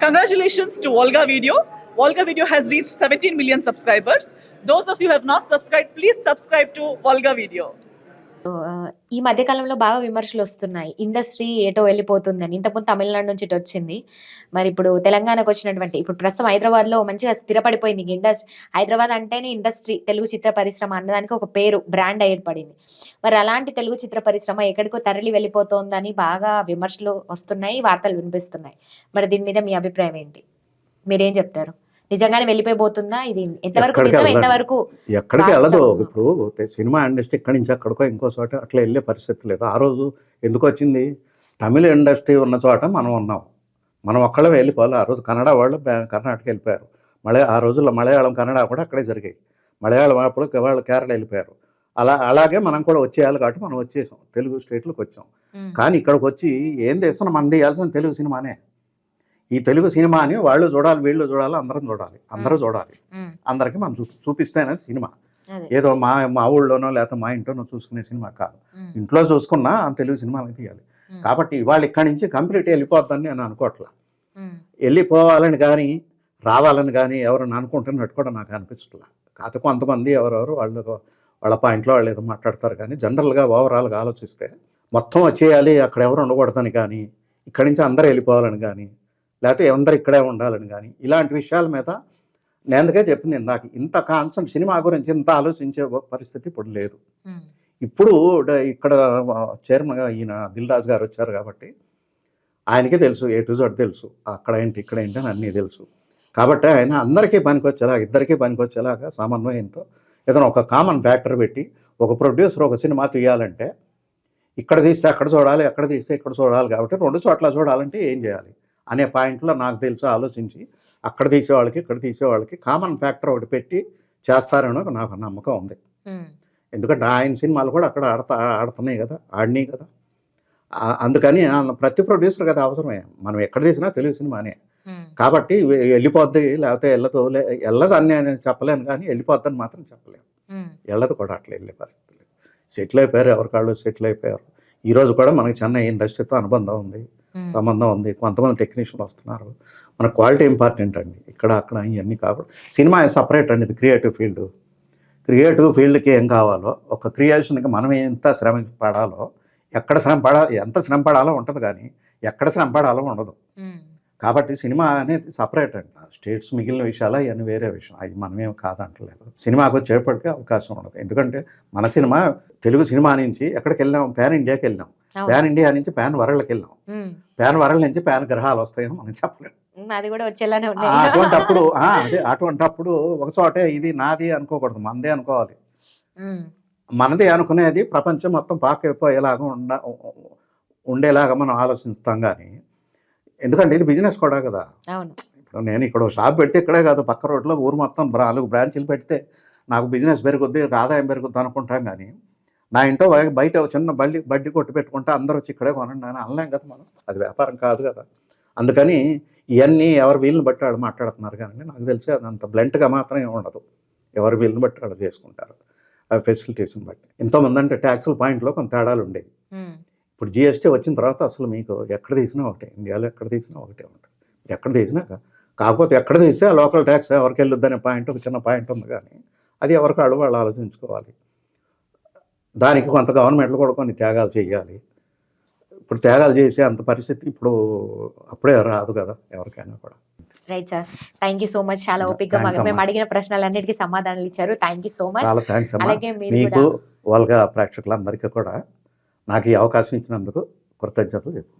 Congratulations to Volga Video. Volga Video has reached 17 million subscribers. Those of you who have not subscribed, please subscribe to Volga Video. ఈ మధ్య కాలంలో బాగా విమర్శలు వస్తున్నాయి. Industry ఏటో వెళ్ళిపోతుందని. ఇంతకుముందు తమిళనాడు నుంచి ఇటు వచ్చింది. మరి ఇప్పుడు తెలంగాణకు వచ్చినటువంటి ఇప్పుడు ప్రస్తుతం హైదరాబాద్లో మంచిగా స్థిరపడిపోయింది. ఇండస్ట్రీ హైదరాబాద్ అంటేనే ఇండస్ట్రీ తెలుగు చిత్ర పరిశ్రమ అన్నదానికి ఒక పేరు బ్రాండ్ ఏర్పడింది. మరి అలాంటి తెలుగు చిత్ర పరిశ్రమ ఎక్కడికో తరలి వెళ్ళిపోతోందని బాగా విమర్శలు వస్తున్నాయి వార్తలు వినిపిస్తున్నాయి. మరి దీని మీద మీ అభిప్రాయం ఏంటి? మీరేం చెప్తారు? నిజంగానే వెళ్ళిపోయిపోతుందా? ఇది ఎంతవరకు ఎక్కడికి నిజం వెళ్ళదు. ఎంతవరకు ఎక్కడికి వెళ్ళదు. ఇప్పుడు సినిమా ఇండస్ట్రీ ఇక్కడి నుంచి అక్కడికో ఇంకో చోట అట్లా వెళ్ళే పరిస్థితి లేదు. ఆ రోజు ఎందుకు వచ్చింది? తమిళ ఇండస్ట్రీ ఉన్న చోట మనం ఉన్నాం. మనం ఒక్కళ్ళే వెళ్ళిపోవాలి. ఆ రోజు కన్నడ వాళ్ళు కర్ణాటక వెళ్ళిపోయారు. మలయా ఆ రోజుల్లో మలయాళం కన్నడ కూడా అక్కడే జరిగాయి. మలయాళం అప్పుడు వాళ్ళు కేరళ వెళ్ళిపోయారు. అలా అలాగే మనం కూడా వచ్చేయాలి కాబట్టి మనం వచ్చేసాం. తెలుగు స్టేట్లకు వచ్చాం. కానీ ఇక్కడికి వచ్చి ఏం చేస్తున్నాం? మనం చేయాల్సిన తెలుగు సినిమానే. ఈ తెలుగు సినిమాని వాళ్ళు చూడాలి వీళ్ళు చూడాలి అందరం చూడాలి. అందరూ చూడాలి. అందరికీ మనం చూ చూపిస్తేనే సినిమా. ఏదో మా మా ఊళ్ళోనో లేకపోతే మా ఇంట్లోనో చూసుకునే సినిమా కాదు. ఇంట్లో చూసుకున్నా ఆ తెలుగు సినిమాలు తీయాలి. కాబట్టి ఇవాళ ఇక్కడి నుంచి కంప్లీట్ వెళ్ళిపోద్దని నేను అనుకోవట్లా. వెళ్ళిపోవాలని కానీ రావాలని కానీ ఎవరైనా అనుకుంటున్నట్టు కూడా నాకు అనిపించట్లా. కాకపోతే కొంతమంది ఎవరెవరు వాళ్ళు వాళ్ళ పాయింట్లో వాళ్ళు ఏదో మాట్లాడతారు కానీ జనరల్గా ఓవరాల్గా ఆలోచిస్తే మొత్తం వచ్చేయాలి అక్కడ ఎవరు ఉండకూడదని కానీ ఇక్కడి నుంచి అందరూ వెళ్ళిపోవాలని కానీ లేకపోతే అందరు ఇక్కడే ఉండాలని కానీ ఇలాంటి విషయాల మీద నేను అందుకే చెప్పింది నాకు ఇంత కాన్సెప్ట్ సినిమా గురించి ఇంత ఆలోచించే పరిస్థితి ఇప్పుడు లేదు. ఇప్పుడు ఇక్కడ చైర్మన్గా ఈయన దిల్ రాజు గారు వచ్చారు కాబట్టి ఆయనకే తెలుసు ఏ టు జడ్ తెలుసు అక్కడ ఏంటి ఇక్కడ ఏంటి అని అన్నీ తెలుసు. కాబట్టి ఆయన అందరికీ పనికొచ్చేలా ఇద్దరికీ పనికొచ్చేలాగా సమన్వయంతో ఏదైనా ఒక కామన్ ఫ్యాక్టర్ పెట్టి ఒక ప్రొడ్యూసర్ ఒక సినిమా తీయాలంటే ఇక్కడ తీస్తే అక్కడ చూడాలి అక్కడ తీస్తే ఇక్కడ చూడాలి కాబట్టి రెండు చోట్ల చూడాలంటే ఏం చేయాలి? అనే పాయింట్లో నాకు తెలుసు ఆలోచించి అక్కడ తీసే వాళ్ళకి ఇక్కడ తీసే వాళ్ళకి కామన్ ఫ్యాక్టర్ ఒకటి పెట్టి చేస్తారని ఒక నాకు నమ్మకం ఉంది. ఎందుకంటే ఆయన సినిమాలు కూడా అక్కడ ఆడతా ఆడుతున్నాయి కదా ఆడినాయి కదా. అందుకని ప్రతి ప్రొడ్యూసర్ కదా అవసరమే. మనం ఎక్కడ తీసినా తెలుగు సినిమానే. కాబట్టి వెళ్ళిపోద్ది లేకపోతే వెళ్ళదు లే వెళ్ళదు అని నేను చెప్పలేను కానీ వెళ్ళిపోద్దని మాత్రం చెప్పలేను. వెళ్ళదు కూడా అట్లా వెళ్ళే పరిస్థితి లేదు సెటిల్ అయిపోయారు ఎవరి కాళ్ళు సెటిల్ అయిపోయారు. ఈరోజు కూడా మనకి చెన్నై ఇండస్ట్రీతో అనుబంధం ఉంది. సంబంధం ఉంది. కొంతమంది టెక్నీషియన్లు వస్తున్నారు. మన క్వాలిటీ ఇంపార్టెంట్ అండి. ఇక్కడ అక్కడ ఇవన్నీ కాకుండా సినిమా సపరేట్ అండి. ఇది క్రియేటివ్ ఫీల్డ్. క్రియేటివ్ ఫీల్డ్కి ఏం కావాలో ఒక క్రియేషన్కి మనం ఎంత శ్రమ పడాలో ఎక్కడ శ్రమ పడాలి ఎంత శ్రమ పడాలో ఉంటుంది కానీ ఎక్కడ శ్రమ పడాలో ఉండదు. కాబట్టి సినిమా అనేది సపరేట్ అండి. స్టేట్స్ మిగిలిన విషయాలు అవన్నీ వేరే విషయం. అది మనమేం కాదంటలేదు. సినిమాకు వచ్చేప్పటికే అవకాశం ఉండదు. ఎందుకంటే మన సినిమా తెలుగు సినిమా నుంచి ఎక్కడికి వెళ్ళాం ప్యాన్ ఇండియాకి వెళ్ళాం. ప్యాన్ ఇండియా నుంచి ప్యాన్ వరల్డ్కి వెళ్ళాం ప్యాన్ వరల్డ్ నుంచి ప్యాన్ గ్రహాలు వస్తాయని మనం చెప్పలేం. ఉమ్, అది కూడా వచ్చేలానే అటువంటప్పుడు అదే అటువంటప్పుడు ఒక చోటే ఇది నాది అనుకోకూడదు. మనదే అనుకోవాలి. మనది అనుకునేది ప్రపంచం మొత్తం పాకైపోయేలాగా ఉండ ఉండేలాగా మనం ఆలోచిస్తాం కానీ ఎందుకంటే ఇది బిజినెస్ కూడా కదా. అవును. ఇప్పుడు నేను ఇక్కడ షాప్ పెడితే ఇక్కడే కాదు పక్క రోడ్లో ఊరు మొత్తం నాలుగు బ్రాంచీలు పెడితే నాకు బిజినెస్ పెరుగుద్ది ఆదాయం పెరుగుద్ది అనుకుంటాం కానీ నా ఇంట్లో బయ- బయట చిన్న బల్లి బడ్డీ కొట్టు పెట్టుకుంటే అందరూ వచ్చి ఇక్కడే కొనండి అని అనలేం కదా మనం. అది వ్యాపారం కాదు కదా. అందుకని ఇవన్నీ ఎవరి వీళ్ళని బట్టి వాళ్ళు మాట్లాడుతున్నారు కానీ నాకు తెలిసి అది అంత బ్లెంట్గా మాత్రం ఏమి ఉండదు. ఎవరి వీళ్ళని బట్టి వాళ్ళు చేసుకుంటారు. ఆ ఫెసిలిటీస్ని బట్టి. ఎంతోమంది అంటే ట్యాక్సుల పాయింట్లో కొంత తేడాలు ఉండేవి. ఇప్పుడు జిఎస్టీ వచ్చిన తర్వాత అసలు మీకు ఎక్కడ తీసినా ఒకటే ఇండియాలో ఎక్కడ తీసినా ఒకటే ఉంటుంది. ఎక్కడ తీసినా కాకపోతే ఎక్కడ తీస్తే ఆ లోకల్ ట్యాక్స్ ఎవరికి వెళ్ళొద్దు అనే పాయింట్ ఒక చిన్న పాయింట్ ఉంది కానీ అది ఎవరికి వాళ్ళు వాళ్ళు ఆలోచించుకోవాలి. దానికి కొంత గవర్నమెంట్లు కూడా కొన్ని త్యాగాలు చేయాలి. ఇప్పుడు త్యాగాలు చేసే అంత పరిస్థితి ఇప్పుడు అప్పుడే రాదు కదా ఎవరికైనా కూడా. Right sir thank you so much చాలా ఓపిక్గా మేము. అడిగిన ప్రశ్నలన్నిటికీ సమాధానాలు ఇచ్చారు. థ్యాంక్ యూ సో మచ్ అలాగే మీకు కూడా వాళ్ళగా ప్రేక్షకులందరికీ కూడా నాకు ఈ అవకాశం ఇచ్చినందుకు కృతజ్ఞతలు చెప్పు